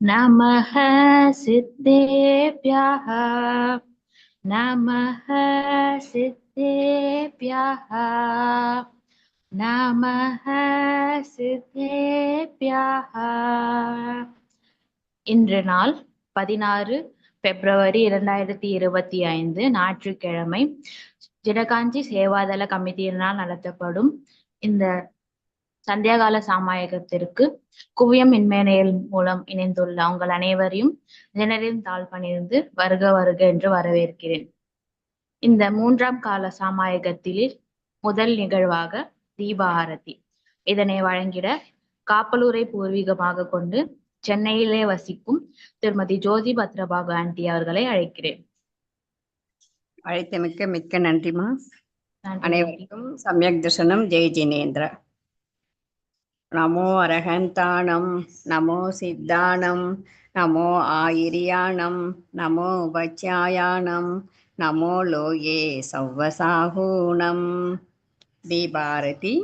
नमः सिद्धेभ्यः नमः सिद्धेभ्यः नमः சித்தேபியாக இன்று நாள் பதினாறு பிப்ரவரி இரண்டாயிரத்தி இருபத்தி ஐந்து ஞாயிற்றுக்கிழமை ஜிடகாஞ்சி சேவாதள கமிட்டியினால் நடத்தப்படும் இந்த சந்தியாகால சாமாயகத்திற்கு குவியம் இன்மேனையல் மூலம் இணைந்துள்ள உங்கள் அனைவரையும் ஜனரின் தாழ் பணிந்து வருக வருக என்று வரவேற்கிறேன். இந்த மூன்றாம் கால சாமாயகத்தில் முதல் நிகழ்வாக தீப ஆரத்தி இதனை வழங்கிட காப்பலூரை பூர்வீகமாக கொண்டு சென்னையிலே வசிக்கும் திருமதி ஜோதி பத்ரபாபு ஆண்டி அவர்களை அழைக்கிறேன். அழைத்தமைக்க மிக்க நன்றிமா. நன்றி. அனைவருக்கும் சமயக் தர்சனம். ஜெய் ஜினேந்திர. नमो अरहन्ताणं नमो सिद्धाणं नमो आयिर्याणं नमो उपच्यायाणं नमो लोये सौवसाहूणं दिभारति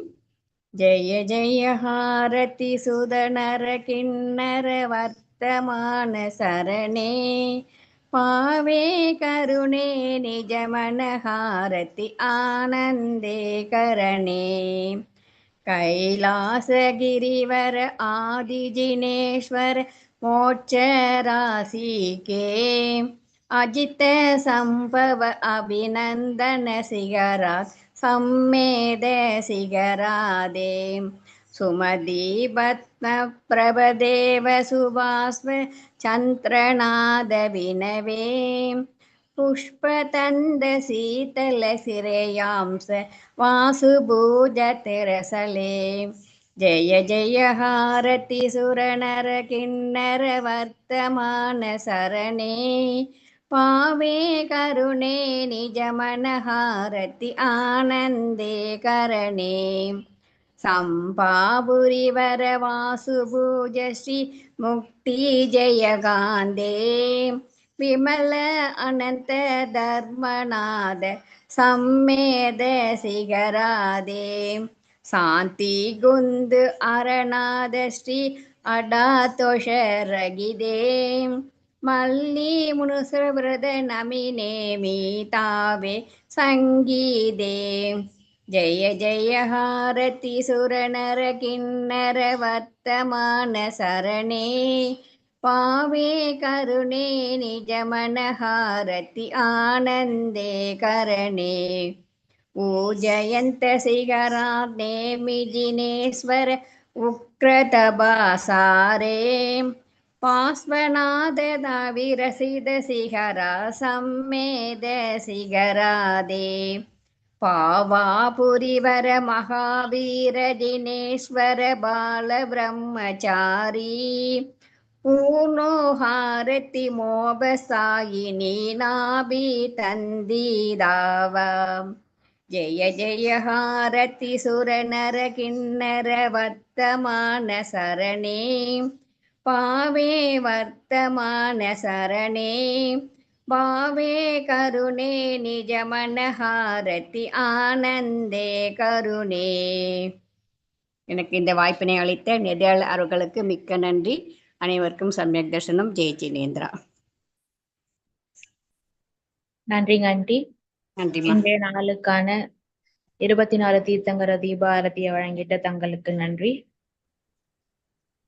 जय जय हारति सुदनरकिन्नरवर्तमानसरणे पावे करुणे निजमनहारति आनन्दे करणे। कैलासगिरिवर आदिजिनेश्वर मोक्षरासिके अजितसम्भव अभिनन्दनशिखरात् सम्मेदशिखरादे सुमदीपत्नप्रभदेव सुमदि चन्द्रनादविनवे पुष्पतन्दशीतलशिरयांस वासुभूजतिरसले जय जय हारति सुरनर किन्नर वर्तमान सरणे पावे करुणे निजमनहारति आनन्दे करणे वासुभुजश्री मुक्ति जयगान्धे விமல அனந்த தர்மநாத சம்மேத சிகராதே. சாந்தி குந்து அரணாத ஸ்ரீ அடாதோஷரகிதே மல்லி முனுசுரவிரத நமினே மீதாவே சங்கீதே. ஜய ஜய ஹாரதி சுரநர கிண்ணர வர்த்தமான சரணே. पावे करुणे निजमनहारति आनन्दे करणे कर्णे ऊजयन्तशिखरानेमिजिनेश्वर उक्रतभासारे पार्श्वनादविरसिदशिखरा सम्मेदशिखरादे पावापुरिवर पावापुरिवरमहावीरदिनेश्वर बालब्रह्मचारी ಊರ್ಣೋಹಾರತಿ ಮೋಬಸಾಯಿನಿ ನಾಭಿ ತಂದೀರಾವ ಜಯ ಜಯ ಹಾರತಿ ಸುರನರ ಕಿನ್ನರ ವರ್ತಮಾನ ಸರಣೆ ಪಾವೇ ವರ್ತಮಾನ ಸರಣೆ ಭಾವೇ ಕರುಣೆ ನಿಜ ಮನಹಾರತಿ ಆನಂದೇ ಕರುಣೆ எனக்கு இந்த வாய்ப்பினை அளித்த நெதாள் அவர்களுக்கு மிக்க நன்றி அனைவருக்கும் சமயக் தர்சனம். ஜெய் ஜினேந்திரா. நன்றிங்க ஆண்டி. நன்றிமா இன்றைய நாளுக்கான இருபத்தி நாலு தீர்த்தங்கர தீபாரதியை வழங்கிட்ட தங்களுக்கு நன்றி.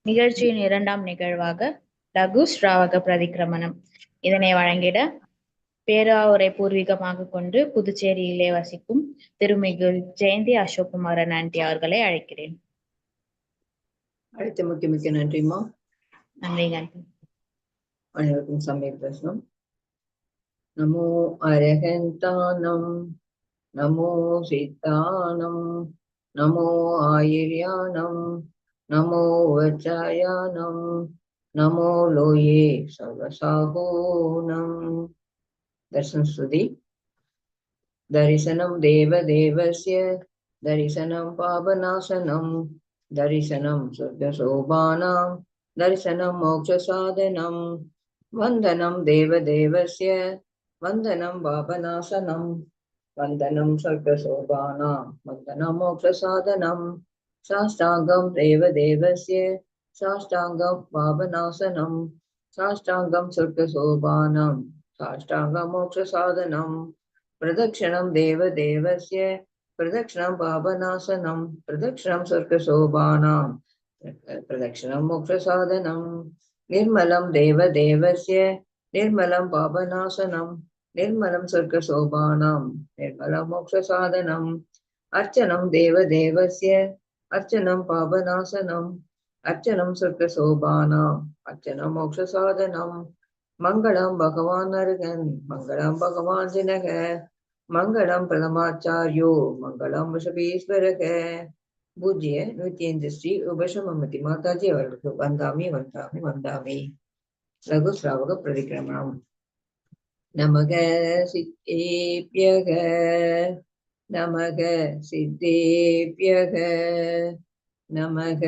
நிகழ்ச்சியின் இரண்டாம் நிகழ்வாக லகு ஸ்ராவக பிரதிக்கிரமணம். இதனை வழங்கிட பேராவூரை பூர்வீகமாக கொண்டு புதுச்சேரியிலே வசிக்கும் திருமிகு ஜெயந்தி அசோக்குமாரன் ஆண்டி அவர்களை அழைக்கிறேன். அழைத்த மிக்க மிக்க ஆண்டி அனைவருக்கும் சமய பிரசனம் நமோ அரகந்தானம் நமோ சித்தானம் நமோ ஆயிர்யானம் நமோ வச்சாயானம் நமோ லோயே சர்வசாகோனம் தர்சன ஸ்ருதி. தரிசனம் தேவ தேவசிய தரிசனம் பாபநாசனம் தரிசனம் சொர்க்கசோபானாம் दर्शनं मोक्षसाधनं वन्दनं देवदेवस्य वन्दनं पापनाशनं वन्दनं सर्गशोभानां वन्दनं मोक्षसाधनं साष्टाङ्गं देवदेवस्य साष्टाङ्गं पापनाशनं साष्टाङ्गं सर्गशोभानं साष्टाङ्गमोक्षसाधनं प्रदक्षिणं देवदेवस्य प्रदक्षिणं पापनाशनं प्रदक्षिणं सर्गशोभानां பிரதக்ஷணம் பாபநாசனம் பிரதக்ஷணம் சொர்க்க சோபானாம் பிரதக்ஷணம் மோட்ச சாதனம் निर्मलं देवदेवस्य निर्मलं पापनाशनं निर्मलं स्वर्गशोभानां निर्मलं मोक्षसाधनम् अर्चनं देवदेवस्य अर्चनं पापनाशनम् अर्चनं स्वर्गशोभानाम् अर्चनं मोक्षसाधनम् मङ्गलं भगवान् अर्हन् मङ्गलं भगवान् जनः मङ्गलं प्रथमाचार्यो मङ्गलं वृषभीश्वरः பூஜ்ய நூத்தி ஐந்து ஸ்ரீ உபசமமதி மாதாஜி அவர்களுக்கு வந்தாமி வந்தாமி வந்தாமி. லகு ஸ்ராவக பிரதிக்கிரமணம் நமக சித்தேபியக நமக சித்தேபியக நமக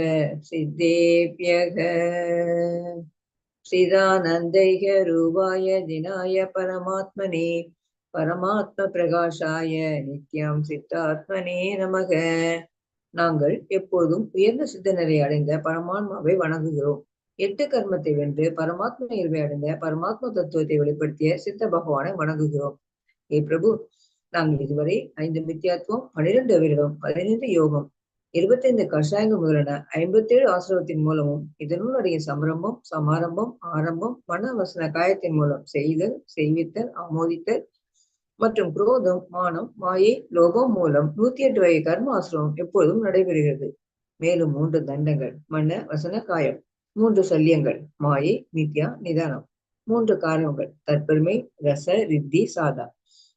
சித்தேபியக. சிதானந்தைக ரூபாய தினாய பரமாத்மனே பரமாத்ம பிரகாஷாய நித்யம் சித்தாத்மனே நமக. நாங்கள் எப்போதும் உயர்ந்த சித்த அடைந்த பரமாத்மாவை வணங்குகிறோம். எட்டு கர்மத்தை வென்று பரமாத்ம இயல்பை அடைந்த பரமாத்ம தத்துவத்தை வெளிப்படுத்திய சித்த பகவானை வணங்குகிறோம். ஏ பிரபு நாங்கள் இதுவரை ஐந்து மித்தியாத்துவம் பனிரெண்டு விரதம் பதினைந்து யோகம் இருபத்தைந்து கஷாயங்கள் முதலான ஐம்பத்தேழு ஆசிரவத்தின் மூலமும் இதனுடைய சமரம்பம் சமாரம்பம் ஆரம்பம் மன வசன காயத்தின் மூலம் செய்தல் செய்வித்தல் ஆமோதித்தல் மற்றும் குரோதம் மானம் மாயை லோகம் மூலம் நூத்தி எட்டு வகை கர்ம ஆசிரமம் எப்பொழுதும் நடைபெறுகிறது. மேலும் மூன்று தண்டங்கள் மன்ன வசன காயம். மூன்று சல்யங்கள் மாயை நித்யா நிதானம். மூன்று காரணங்கள் தற்பெருமை ரச ரித்தி சாதா.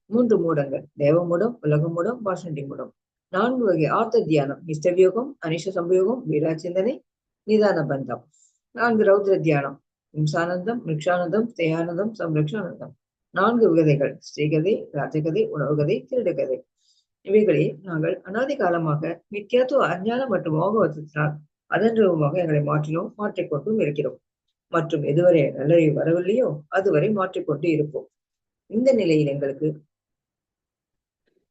மூன்று மூடங்கள் தேவமூடம் உலகமூடம் பாஷண்டி மூடம். நான்கு வகை ஆர்த்த தியானம் இஷ்டவியோகம் அனிஷ சம்பயோகம் வீரா சிந்தனை நிதான பந்தம். நான்கு ரௌத்ர தியானம் இம்சானந்தம் மிக்ஷானந்தம் தேயானந்தம் சம்ரக்ஷானந்தம். நான்கு விகதைகள். ஸ்ரீகதை ராஜகதை உணவுகதை திருடுகதை. இவைகளை நாங்கள் அனாதி காலமாக மித்யாத்துவ அஞ்ஞானம் மற்றும் மோகவத்தினால் அதன் ரூபமாக எங்களை மாற்றினோம் மாற்றிக்கொண்டும் இருக்கிறோம். மற்றும் எதுவரை நல்லறிவு வரவில்லையோ அதுவரை மாற்றிக்கொண்டு இருப்போம். இந்த நிலையில் எங்களுக்கு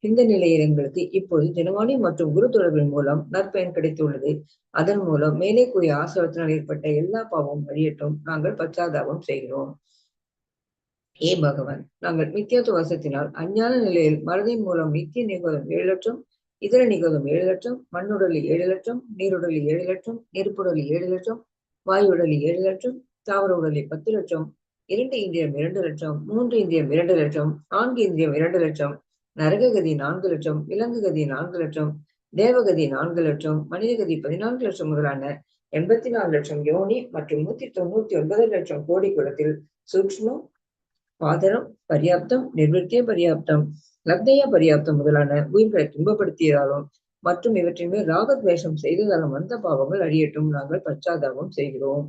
இந்த நிலையில் எங்களுக்கு இப்போது தினவாணி மற்றும் குரு தொடர்பின் மூலம் நற்பயன் கிடைத்துள்ளது. அதன் மூலம் மேலே கூறிய ஆசிரவத்தினால் ஏற்பட்ட எல்லா பாவமும் வழியட்டும் நாங்கள் பச்சாதாபம் செய்கிறோம். ஏ பகவான் நாங்கள் மித்தியாத்துவ வசத்தினால் அஞ்ஞான நிலையில் மனதின் மூலம் நித்திய நிகழும் ஏழு லட்சம் இதர நிகழும் ஏழு லட்சம் மண்ணுடலில் ஏழு லட்சம் நீருடலில் ஏழு லட்சம் நெருப்புடலில் ஏழு லட்சம் வாயுடலில் ஏழு லட்சம் தாவர உடலில் பத்து லட்சம் இரண்டு இந்தியம் இரண்டு லட்சம் மூன்று இந்தியம் இரண்டு லட்சம் நான்கு இந்தியம் இரண்டு லட்சம் நரககதி நான்கு லட்சம் விலங்குகதி நான்கு லட்சம் தேவகதி நான்கு லட்சம் மனிதகதி பதினான்கு லட்சம் முதலான எண்பத்தி நாலு லட்சம் யோனி மற்றும் நூத்தி தொண்ணூத்தி ஒன்பது லட்சம் கோடி குலத்தில் சூக்ஷ்மம் பாதரம் பர்யாப்தம் நிர்வத்திய பர்யாப்தம் லக்தய பர்யாப்தம் முதலான உயிர்களை துன்பப்படுத்தியதாலும் மற்றும் இவற்றின் மேல் ராகத்வேஷம் செய்ததாலும் வந்த பாவங்கள் அழியட்டும் நாங்கள் பச்சாதாபம் செய்கிறோம்.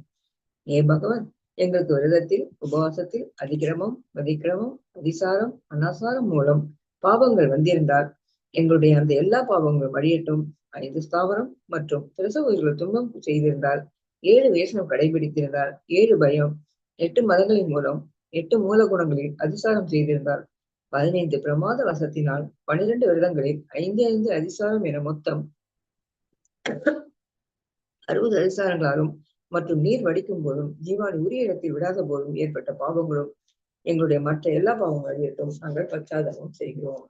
ஏ பகவான் எங்களுக்கு விரதத்தில் உபவாசத்தில் அதிகிரமம் வதிக்கிரமம் அதிசாரம் அனாசாரம் மூலம் பாவங்கள் வந்திருந்தால் எங்களுடைய அந்த எல்லா பாவங்களும் அழியட்டும். ஐந்து ஸ்தாவரம் மற்றும் பிரச உயிர்கள் துன்பம் செய்திருந்தால் ஏழு வேஷனம் கடைபிடித்திருந்தால் ஏழு பயம் எட்டு மதங்களின் மூலம் எட்டு மூல குணங்களில் அதிசாரம் செய்திருந்தார். பதினைந்து பிரமாத வசத்தினால் பனிரெண்டு வருடங்களில் ஐந்து ஐந்து அதிசாரம் என மொத்தம் அறுபது அதிசாரங்களாலும் மற்றும் நீர் வடிக்கும் போதும் ஜீவான் உரிய இடத்தில் விடாத போதும் ஏற்பட்ட பாவங்களும் எங்களுடைய மற்ற எல்லா பாவங்களும் நாங்கள் பச்சாதாபம் செய்கிறோம்.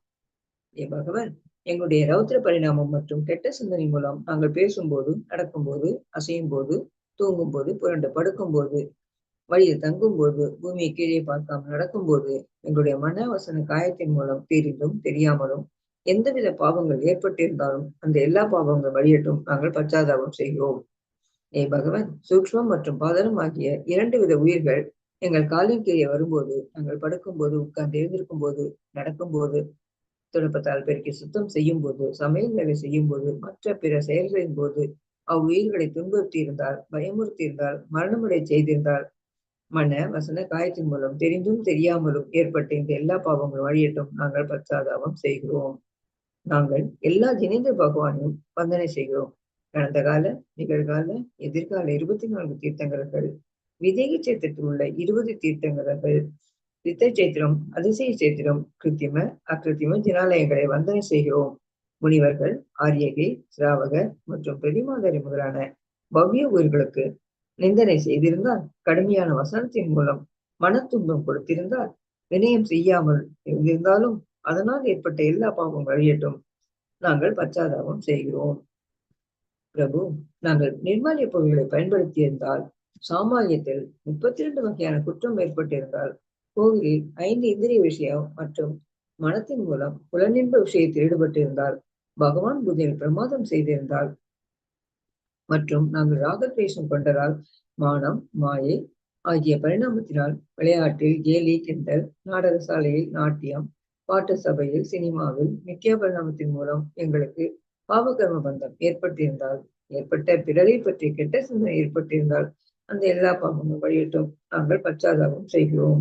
ஏ பகவான் எங்களுடைய ரௌத்திர பரிணாமம் மற்றும் கெட்ட சிந்தனை மூலம் நாங்கள் பேசும்போது நடக்கும்போது அசையும் போது தூங்கும் போது புரண்டு படுக்கும் போது வழியில் தங்கும் போது பூமியை கீழே பார்க்காமல் நடக்கும்போது எங்களுடைய மன வசன காயத்தின் மூலம் தெரிந்தும் தெரியாமலும் எந்தவித பாவங்கள் ஏற்பட்டிருந்தாலும் அந்த எல்லா பாவங்கள் வழியட்டும். நாங்கள் பச்சாதாபம் செய்கிறோம். ஏ பகவான் சூக்ஷ்மம் மற்றும் பாதனம் ஆகிய இரண்டு வித உயிர்கள் எங்கள் காலின் கீழே வரும்போது நாங்கள் படுக்கும்போது உட்கார்ந்து எழுந்திருக்கும் போது நடக்கும்போது துடுப்பத்தால் பெருக்கி சுத்தம் செய்யும் போது சமையல் வேலை செய்யும் போது மற்ற பிற செயல்களின் போது அவ்வுயிர்களை துன்புறுத்தி இருந்தால் பயமுறுத்தி இருந்தால் மரணமுறை செய்திருந்தால் மன வசன காயத்தின் மூலம் தெரிந்தும் தெரியாமலும் ஏற்பட்ட இந்த எல்லா பாவங்களும் வழியட்டும் நாங்கள் பச்சாதாபம் செய்கிறோம். நாங்கள் எல்லா ஜினேந்திர பகவானையும் வந்தனை செய்கிறோம். கடந்த கால நிகழ்கால எதிர்கால இருபத்தி நான்கு தீர்த்தங்கர்கள் விதேக சேத்திரத்தில் உள்ள இருபது தீர்த்தங்கரர்கள் சித்த சேத்திரம் அதிசய சேத்திரம் கிருத்திம அக்கிருத்திம ஜினாலயங்களை வந்தனை செய்கிறோம். முனிவர்கள் ஆரியகை சிராவகர் மற்றும் பிரதிமாதரி முதலான பவ்ய உயிர்களுக்கு நிந்தனை செய்திருந்தால் கடுமையான வசனத்தின் மூலம் மன துன்பம் கொடுத்திருந்தால் வினயம் செய்யாமல் இருந்திருந்தாலும் அதனால் ஏற்பட்ட எல்லா பாவம் கழியட்டும் நாங்கள் பச்சாதாபம் செய்கிறோம். பிரபு நாங்கள் நிர்மாலிய பொருள்களை பயன்படுத்தியிருந்தால் சாமானியத்தில் முப்பத்தி ரெண்டு வகையான குற்றம் ஏற்பட்டிருந்தால் கோவிலில் ஐந்து இந்திரிய விஷயம் மற்றும் மனத்தின் மூலம் புலனின்ப விஷயத்தில் ஈடுபட்டிருந்தால் பகவான் புதியில் பிரமாதம் செய்திருந்தால் மற்றும் நாங்கள் ராகத்வேஷம் கொண்டதால் மானம் மாயை ஆகிய பரிணாமத்தினால் விளையாட்டில் கேலி கிண்டல் நாடக சாலையில் நாட்டியம் பாட்டு சபையில் சினிமாவில் நித்திய பரிணாமத்தின் மூலம் எங்களுக்கு பாவகர்ம பந்தம் ஏற்பட்டிருந்தால் ஏற்பட்ட பிறரை பற்றி கெட்ட சிந்தனை ஏற்பட்டிருந்தால் அந்த எல்லா பாவமும் வழியட்டும் நாங்கள் பச்சாதாபம் செய்கிறோம்.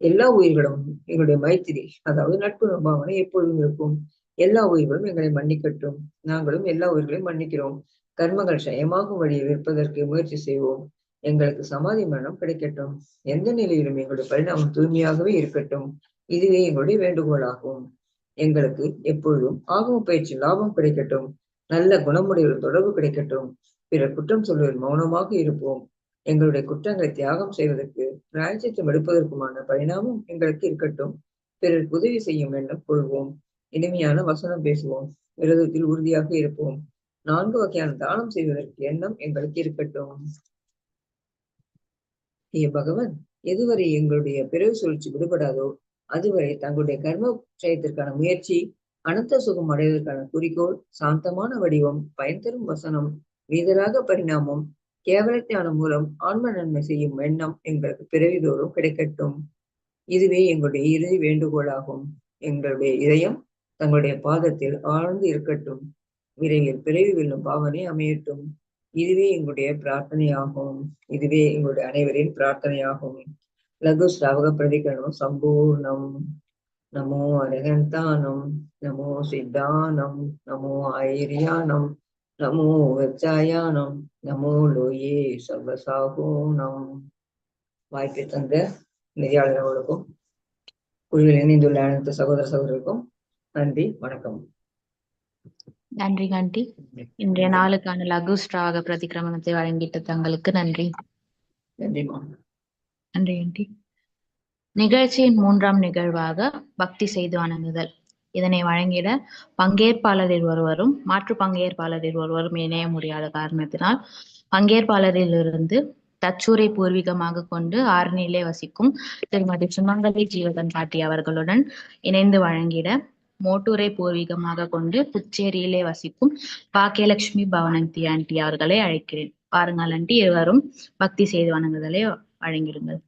எல்லா உயிர்களும் எங்களுடைய மைத்திரி அதாவது நட்பு பாவனை எப்பொழுதும் இருக்கும். எல்லா உயிர்களும் எங்களை மன்னிக்கட்டும். நாங்களும் எல்லா உயிர்களையும் மன்னிக்கிறோம். கர்மங்கள் சயமாகும் வழியை விற்பதற்கு முயற்சி செய்வோம். எங்களுக்கு சமாதி மரணம் கிடைக்கட்டும். எந்த நிலையிலும் எங்களுடைய பரிணாமம் தூய்மையாகவே இருக்கட்டும். இதுவே எங்களுடைய வேண்டுகோளாகும். எங்களுக்கு எப்பொழுதும் ஆகம பயிற்சி லாபம் கிடைக்கட்டும். நல்ல குணமுடைய தொடர்பு கிடைக்கட்டும். பிறர் குற்றம் சொல்வதில் மௌனமாக இருப்போம். எங்களுடைய குற்றங்களை தியாகம் செய்வதற்கு பிராயச்சித்தம் எடுப்பதற்குமான பரிணாமம் எங்களுக்கு இருக்கட்டும். பிறருக்கு உதவி செய்யும் எண்ணம் கொள்வோம். இனிமையான வசனம் பேசுவோம். விரதத்தில் உறுதியாக இருப்போம். நான்கு வகையான தானம் செய்வதற்கு எண்ணம் எங்களுக்கு இருக்கட்டும். ஏ பகவன் எதுவரை எங்களுடைய பிறகு சுழற்சி விடுபடாதோ அதுவரை தங்களுடைய கர்ம செயத்திற்கான முயற்சி அனந்த சுகம் அடைவதற்கான குறிக்கோள் சாந்தமான வடிவம் பயன் தரும் வசனம் வீதராக பரிணாமம் கேவல தியானம் மூலம் ஆன்ம நன்மை செய்யும் எண்ணம் எங்களுக்கு பிறவிதோறும் கிடைக்கட்டும். இதுவே எங்களுடைய இறுதி வேண்டுகோளாகும். எங்களுடைய இதயம் தங்களுடைய பாதத்தில் ஆழ்ந்து இருக்கட்டும். விரைவில் பிறவி வெல்லும் பாவனை அமையட்டும். இதுவே எங்களுடைய பிரார்த்தனையாகும். இதுவே எங்களுடைய அனைவரின் பிரார்த்தனையாகும். லகு ஸ்ராவக பிரதிகரணம் சம்பூர்ணம். நமோ அரகந்தானம். நமோ சித்தானம். நமோ ஐரியானம் நமோ வச்சாயானம். நமோ லோயே சர்வசாகோனம் வாய்ப்பை தந்த நெறியாளர்களுக்கும் குழுவில் இணைந்துள்ள அனைத்து சகோதர சகோதரருக்கும் நன்றி வணக்கம். நன்றி ஆண்டி இன்றைய நாளுக்கான லகு ஸ்ராவக பிரதிக்கிரமணத்தை வழங்கிட்ட தங்களுக்கு நன்றி. நன்றி ஆண்டி நிகழ்ச்சியின் மூன்றாம் நிகழ்வாக பக்தி செய்து வணங்குதல். இதனை வழங்கிட பங்கேற்பாளரில் ஒருவரும் மாற்று பங்கேற்பாளரில் ஒருவரும் இணைய முடியாத காரணத்தினால் பங்கேற்பாளரிலிருந்து தச்சூரை பூர்வீகமாக கொண்டு ஆரணியிலே வசிக்கும் திருமதி சுமங்கலி ஜீவகன் பாட்டி அவர்களுடன் இணைந்து வழங்கிட மோட்டூரை பூர்வீகமாக கொண்டு புச்சேரியிலே வசிக்கும் பாக்கியலட்சுமி பவனந்தி ஆண்டி அவர்களை அழைக்கிறேன். பாருங்கள் ஆண்டி இருவரும் பக்தி செய்து வணங்குதலை வழங்கிடுங்கள்.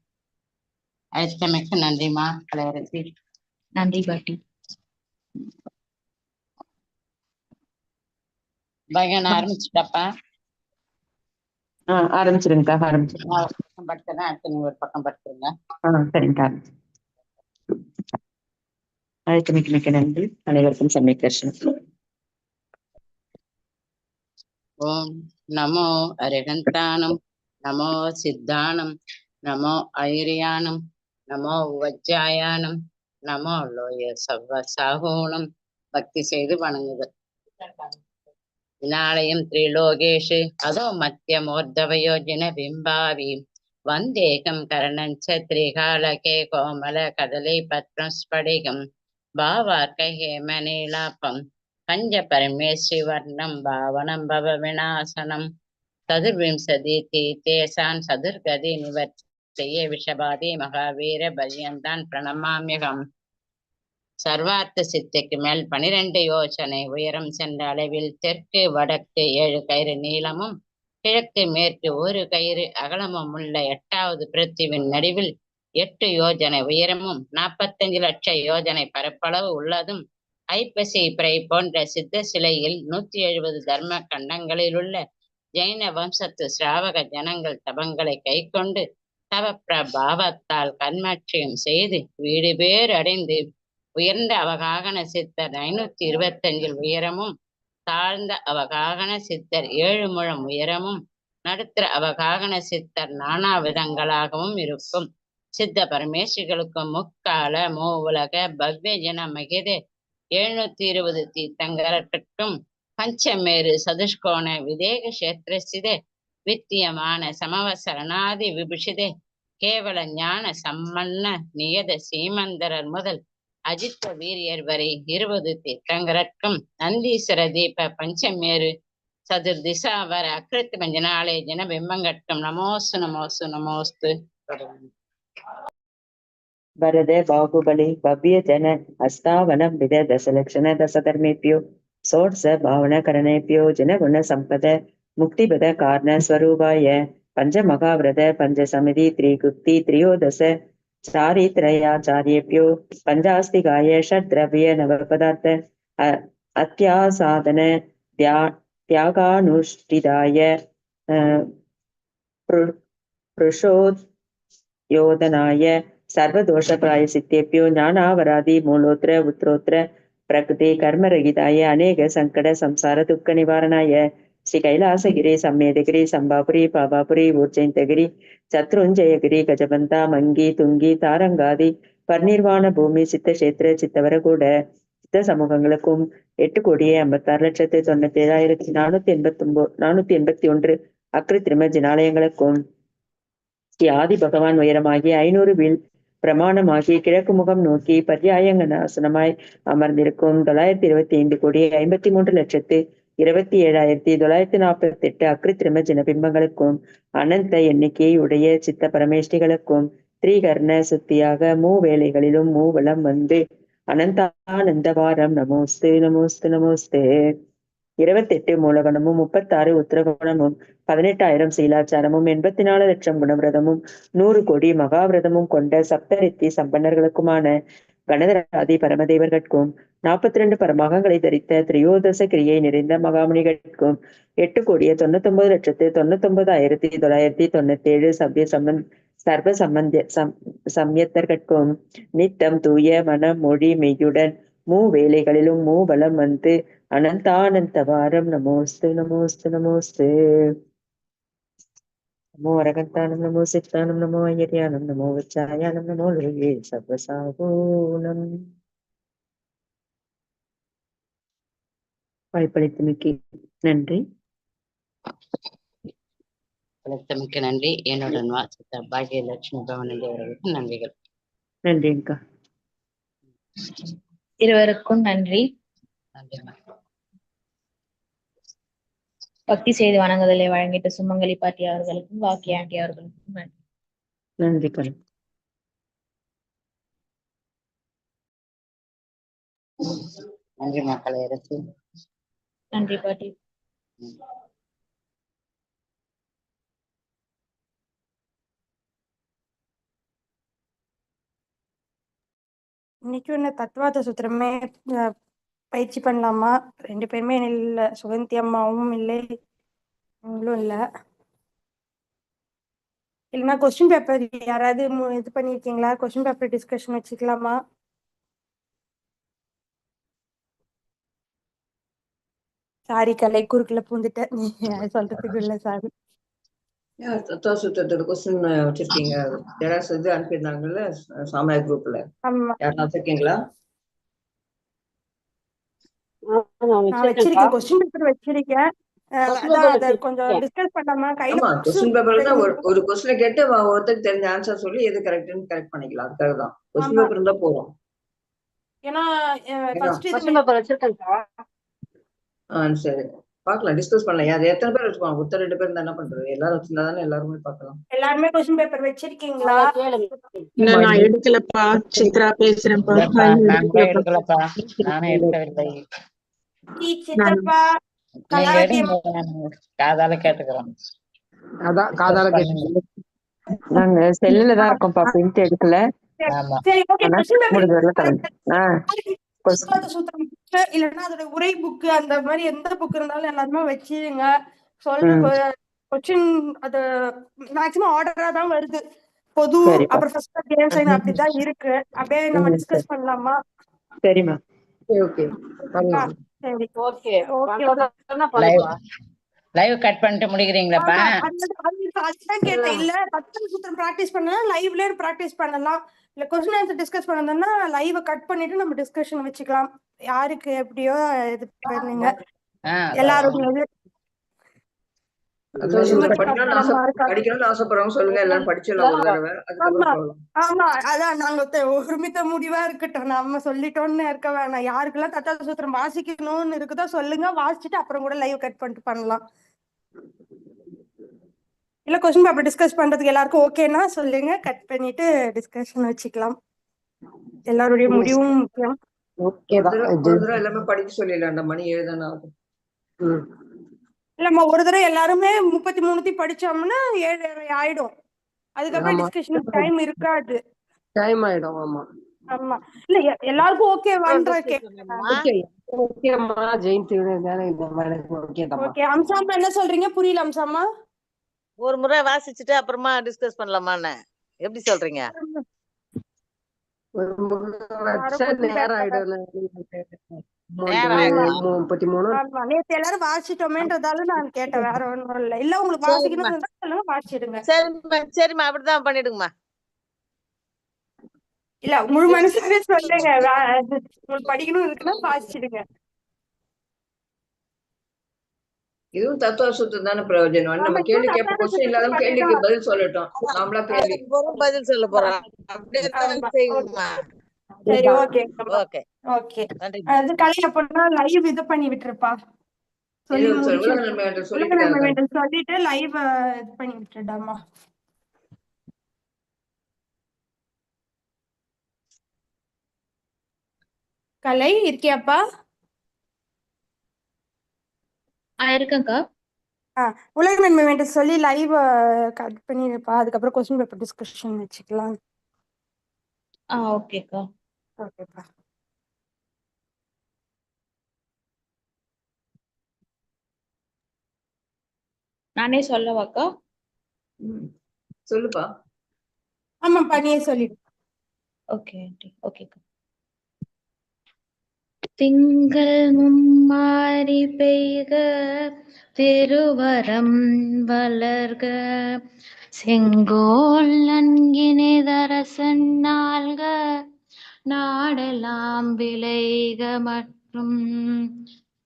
அழைத்தமைக்கு நன்றிமா கலையரசி. நன்றி பாட்டி. பகன் ஆரம்பிச்சுட்டப்பா? ஆ ஆரம்பிச்சிருங்கக்கா ஆரம்பிச்சிருங்க. நான் ஒரு பக்கம் படிக்கிறேன் அடுத்து நீங்க ஒரு பக்கம் படிக்கிறீங்க ஆ சரிங்கக்கா. அழைத்து மிக்க மிக்க நன்றி. அனைவருக்கும் சமய தர்ஷனம் ஓம் நமோ அரிகந்தானம் நமோ சித்தானம் நமோ ஐரியானம் நமோ வஜ்ஜாயானம் நமோ லோய சவ்வ சாகோணம். பக்தி செய்து வணங்குதல் வினாலயம் திரிலோகேஷு அதோ மத்தியமோர்தவயோஜன பிம்பாவி. வந்தேகம் கரணஞ்ச திரிகாலகே கோமல கதலை பத்ரம் ஸ்படிகம் பாவார்க்க ஹேமநீலாப்பம் பஞ்ச பரமேஸ்ரீ வர்ணம் பாவனம் பவ விநாசனம் சதுர்விம்சதி தீதேசான் சதுர்கதி நிவர்த்திய விஷபாதி மகாவீர பரியந்தான் பிரணமாமியகம். சர்வார்த்த சித்திக்கு மேல் பனிரெண்டு யோசனை. உயரம் சென்ற அளவில் தெற்கு வடக்கு ஏழு கயிறு நீளமும் கிழக்கு மேற்கு ஒரு கயிறு அகலமும் உள்ள எட்டாவது பிருத்திவின் நடுவில் எட்டு யோஜனை உயரமும் நாற்பத்தஞ்சு லட்சம் யோஜனை பரப்பளவு உள்ளதும் ஐப்பசி பிறை போன்ற சித்த சிலையில் நூத்தி எழுபது தர்ம கண்டங்களில் உள்ள ஜெயின வம்சத்து சிராவக ஜனங்கள் தபங்களை கைக்கொண்டு தவ பிரபாவத்தால் கண்மாட்சியம் செய்து வீடு பேர் அடைந்து உயர்ந்த அவகாகன சித்தர் ஐநூத்தி இருபத்தஞ்சில் உயரமும் தாழ்ந்த அவகாகன சித்தர் ஏழு முழம் உயரமும் நடுத்தர அவகாகன சித்தர் நானா விதங்களாகவும் இருக்கும். சித்த பரமேஸ்வரிகளுக்கும் முக்கால மூவுலக உலக பவ்ய ஜன மகித எழுநூத்தி இருபது தீர்த்தங்கரட்டுக்கும் பஞ்சமேரு சதுஷ்கோண விதேக கஷேத்திரஸ்தித. வித்தியமான சமவசரணாதி விபுஷிதே. கேவல ஞான சம்மன்ன நியத சீமந்தரர் முதல் அஜித்த வீரியர் வரை இருபது தீர்த்தங்கரட்கும் நந்தீஸ்வர தீப பஞ்சமேரு சதுர்திசாவர அக்கிருத்த மஞ்சனாலே ஜன பிம்பங்கட்கும் நமோஸ்து நமோஸ்து நமோஸ்து. वरद बाहुबली भव्य जन हस्तावनं विद दशलक्षण दशधर्मेभ्यो षोडश भावनकरणेभ्यो जनगुण सम्पद मुक्तिपद कारण स्वरूपाय पञ्चमहाव्रत पञ्चसमिति त्रिगुप्ति त्रयोदश चारित्रयाचार्येभ्यो पञ्चास्तिकाय नवपदार्थ अ- अत्यासाधन त्या त्यागानुष्ठिताय अ, யோதனாய சர்வதோஷ பிராய சித்தேபியோ ஞானாவராதி மூலோத்திர உத்ரோத்திர பிரகிருதி கர்மரகிதாய அநேக சங்கட சம்சார துக்க நிவாரணாய ஸ்ரீ கைலாசகிரி சம்மேதகிரி சம்பாபுரி பாபாபுரி ஊர்ஜெயந்தகிரி சத்ருஞ்சயகிரி கஜபந்தா மங்கி துங்கி தாரங்காதி பர்நிர்வாண பூமி சித்தக்ஷேத்திர சித்தவரகூட சித்த சமூகங்களுக்கும் எட்டு கோடியே ஐம்பத்தாறு லட்சத்து தொண்ணூத்தி ஏழாயிரத்தி நானூத்தி எண்பத்தி ஒன்பது நானூத்தி எண்பத்தி ஒன்று அக்ரி திரும ஜினாலயங்களுக்கும் ஸ்ரீ ஆதி பகவான் உயரமாகி ஐநூறு வில் பிரமாணமாகி கிழக்கு முகம் நோக்கி பர்யாயங்கனாசனமாய் அமர்ந்திருக்கும் தொள்ளாயிரத்தி இருபத்தி ஐந்து கோடி ஐம்பத்தி மூன்று லட்சத்து இருபத்தி ஏழாயிரத்தி தொள்ளாயிரத்தி நாற்பத்தி எட்டு அக்ரித்திரிம ஜனபிம்பங்களுக்கும் அனந்த எண்ணிக்கையை உடைய சித்த பரமேஷ்டிகளுக்கும் ஸ்ரீகர்ண சுத்தியாக மூ வேலைகளிலும் மூவலம் வந்து அனந்தானந்தவாரம் நமோஸ்து நமோஸ்து நமோஸ்து. இருபத்தெட்டு மூலகணமும் முப்பத்தாறு உத்தரகோணமும் பதினெட்டாயிரம் சீலாச்சாரமும் எண்பத்தி நாலு லட்சம் குணவிரதமும் நூறு கோடி மகாவிரதமும் கொண்ட சப்தரித்தி சம்பன்னர்களுக்குமான கணதராதி பரமதேவர்கட்கும் நாற்பத்தி ரெண்டு பரமகங்களை தரித்த திரியோதச கிரியை நிறைந்த மகாமணிகளுக்கும் எட்டு கோடியே தொண்ணூத்தொன்பது லட்சத்து தொண்ணூத்தி ஒன்பது ஆயிரத்தி தொள்ளாயிரத்தி தொண்ணூத்தி ஏழு சவ்ய சம்பந்த சர்வ சம்பந்த சம் சம்யத்தர்கட்கும். நித்தம் தூய மனம் மொழி மெய்யுடன் மூ வேலைகளிலும் மூ பலம் வந்து அனந்தானந்தவாரம் நமோஸ்து நமோஸ்து நமோஸ்து நமோ அரகந்தானம் நமோ சித்தானம் நமோ ஐயரியானம் நமோ வச்சாயானம் நமோ லுருவே சர்வசாகோனம் வாய்ப்பளித்தமைக்கு நன்றி அழைத்தமைக்கு நன்றி என்னுடன் வாசித்த பாகியலட்சுமி பவனந்தி அவர்களுக்கு நன்றிகள். நன்றி அக்கா இருவருக்கும் நன்றி. நன்றிம்மா பக்தி செய்து வணங்குதலை வழங்கிட்ட சுமங்கலி பாட்டி அவர்களுக்கும் வாக்கி ஆண்டி அவர்களுக்கும் நன்றி நன்றி நன்றி மக்களை அரசு நன்றி பாட்டி. இன்னைக்கும் என்ன தத்துவார்த்த சூத்திரமே பயிற்சி பண்ணலாமா? ரெண்டு பேருமே இல்லை. சுகந்தி அம்மாவும் இல்லை. அவங்களும் இல்லை. இல்லைன்னா கொஸ்டின் பேப்பர் யாராவது இது பண்ணியிருக்கீங்களா? கொஸ்டின் பேப்பர் டிஸ்கஷன் வச்சுக்கலாமா? சாரி கலை குறுக்குல பூந்துட்டேன். சொல்றதுக்கு இல்லை சாரி கொஸ்டின் வச்சிருக்கீங்க. ஜெராக்ஸ் இது அனுப்பியிருந்தாங்கல்ல? சாமியா குரூப்ல ஆமா. யாரும் வச்சிருக்கீங்களா? வச்சிருக்கேன். கொஸ்டின் பேப்பர் வச்சிருக்கேன். அஹ், அதான் அதை கொஞ்சம் டிஸ்கஸ் பண்ணலாமா? கையில ஆமா books கொஸ்டின் பேப்பர்ல தான் ஒரு கொஸ்டினை கேட்டு ஒருத்தருக்கு தெரிஞ்ச ஆன்சர் சொல்லி எது கரெக்ட்னு கரெக்ட் பண்ணிக்கலாம். அதுக்காக தான் கொஸ்டின். பேப்பர் இருந்தா போதும். ஏன்னா சரி. பார்க்கலாம் டிஸ்கஸ் பண்ணலாம். அது எத்தனை பேர் வச்சுக்கோங்க ஒருத்தர் ரெண்டு பேர் என்ன பண்றது? எல்லாரும் வச்சிருந்தா தானே எல்லாருமே பார்க்கலாம். எல்லாருமே கொஸ்டின் பேப்பர் வச்சிருக்கீங்களா? நான் எடுக்கலப்பா. சித்ரா பேசுறேன்ப்பா. நான் எடுக்கவில்லை. சித்தப்பா நீங்க கலாவதி எடுங்க. நான் காதால கேட்டுக்கிறோம் அதான் காதால கேட்டு நாங்க செல்லுல தான் இருக்கோம்ப்பா பிரிண்ட் எடுக்கல. இல்லைன்னா அதோட உரை புக் அந்த மாதிரி எந்த புக் இருந்தாலும் எல்லாருமே வச்சிருங்க. சொல்ற. கொஸ்டின் அது மேக்ஸிமம் ஆர்டரா தான் வருது. பொது. அப்புறம் ஃபர்ஸ்ட் கேம் சைன் அப்படிதான் இருக்கு. அப்படியே நம்ம டிஸ்கஸ் பண்ணலாமா? சரிம்மா. ஓகே பண்ணலாம் சரி okay. Okay live live cut பண்ணிட்டு முடிக்கிறீங்களாப்பா? கேட்டேன். இல்ல தத்துவ சூத்திரம் பிராக்டிஸ் பண்ணலாம் லைவ்லயே பிராக்டிஸ் பண்ணலாம். இல்ல கொஸ்டின் ஆன்சர் டிஸ்கஸ் பண்ணணும்னா லைவ் கட் பண்ணிட்டு நம்ம டிஸ்கஷன் வச்சுக்கலாம். யாருக்கு எப்படியோ இது பண்ணுங்க. ஆ, ஒருமித்த முடிவா இருக்கட்டும். நம்ம சொல்லிட்டோம்னு இருக்க வேணாம். யாருக்கெல்லாம் தத்தாத சூத்திரம் வாசிக்கணும்னு இருக்குதோ சொல்லுங்க. வாசிச்சுட்டு அப்புறம் கூட லைவ் கட் பண்ணிட்டு பண்ணலாம். இல்ல கொஸ்டின் பேப்பர் டிஸ்கஸ் பண்றதுக்கு எல்லாருக்கும் ஓகேனா சொல்லுங்க. கட் பண்ணிட்டு டிஸ்கஷன் வச்சுக்கலாம். எல்லாருடைய முடிவும் முக்கியம். ஓகே எல்லாமே படிக்க சொல்லிடலாம்டா மணி ஏழுதானே ஆகும். ம். இல்லம்மா ஒரு தடவை எல்லாருமே முப்பத்தி மூணுத்தி படிச்சோம்னா ஏழு ஆயிடும். அதுக்கப்புறம் ஆமா. டிஸ்கஷனுக்கு டைம் இருக்காது. டைம் ஆயிடும் ஆமா. ஆமா. இல்ல எல்லாருக்கும் ஓகேவான்ற கே ஓகே ஓகேம்மா ஜெயந்தி ஓகே அம்சாமா என்ன சொல்றீங்க? புரியல அம்சாமா ஒரு முறை வாசிச்சுட்டு அப்புறமா டிஸ்கஸ் பண்ணலாமான்னு. எப்படி சொல்றீங்க? ஒரு முறை நேரம் ஆயிடும். முப்பத்தி மூணு. ஆமா நேத்து எல்லாரும் வாசிட்டோமேன்றதால நான் கேட்டேன் வேற ஒண்ணும் இல்ல. இல்ல உங்களுக்கு. வாசிக்கணும் சொல்லுங்க வாசிடுங்க. சரிம்மா சரிம்மா அப்படிதான் பண்ணிடுங்கம்மா. இல்ல முழு மனசுமே சொல்லுங்க உங்களுக்கு படிக்கணும் இருக்குன்னா வாசிச்சிடுங்க இதுவும் தத்துவ சுத்தம் தானே பிரயோஜனம்? நம்ம கேள்வி கேட்ப கொஸ்டின் இல்லாத கேள்விக்கு பதில் சொல்லட்டும். நாமளா கேள்வி. போறோம் பதில் சொல்ல போறோம். அப்படியே சரி ஓகே. ஓகே ஓகே அது கலை அப்படின்னா லைவ் இது பண்ணி விட்டுருப்பா. சொல்லிட்டு லைவ் இது பண்ணி விட்டுடாமா கலை இருக்கியாப்பா? ஆ இருக்கேன்க்கா. உலக நன்மை வேண்டும் சொல்லி லைவ் கட் பண்ணிருப்பா. அதுக்கப்புறம் கொஸ்டின் பேப்பர் டிஸ்கஷன் வச்சுக்கலாம். ஆ ஓகேக்கா. ஓகேப்பா. நானே சொல்லவாக்கா. சொல்லுப்பா. ஆமாப்பா நீயே சொல்லிடு. Okay aunty. ஓகேக்கா திங்கள் மும்மாரி பெய்க திருவரம் வளர்க. செங்கோல் நன்கினிதரசன் நாள்க. நாடெல்லாம் விளைக மற்றும்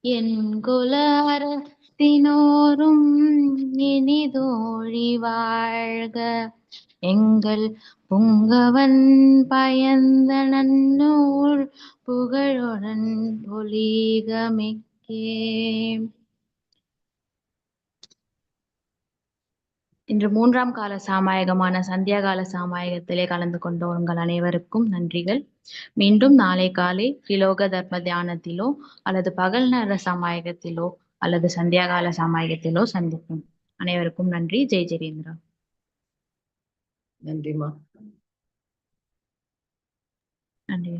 என் குலத்தினோரும் இனிதோழி வாழ்க. எங்கள் புங்கவன் பயந்த நன்னூல் புகழுடன் பொலிகமிக்கே இன்று மூன்றாம் கால சாமாயகமான சந்தியாகால சாமாயகத்திலே கலந்து கொண்ட உங்கள் அனைவருக்கும் நன்றிகள். மீண்டும் நாளை காலை திலோக தர்ம தியானத்திலோ அல்லது பகல் நேர சாமாயகத்திலோ அல்லது சந்தியாகால சாமாயகத்திலோ சந்திப்போம். அனைவருக்கும் நன்றி. ஜெய் ஜெயேந்திரா நன்றிம்மா. நன்றி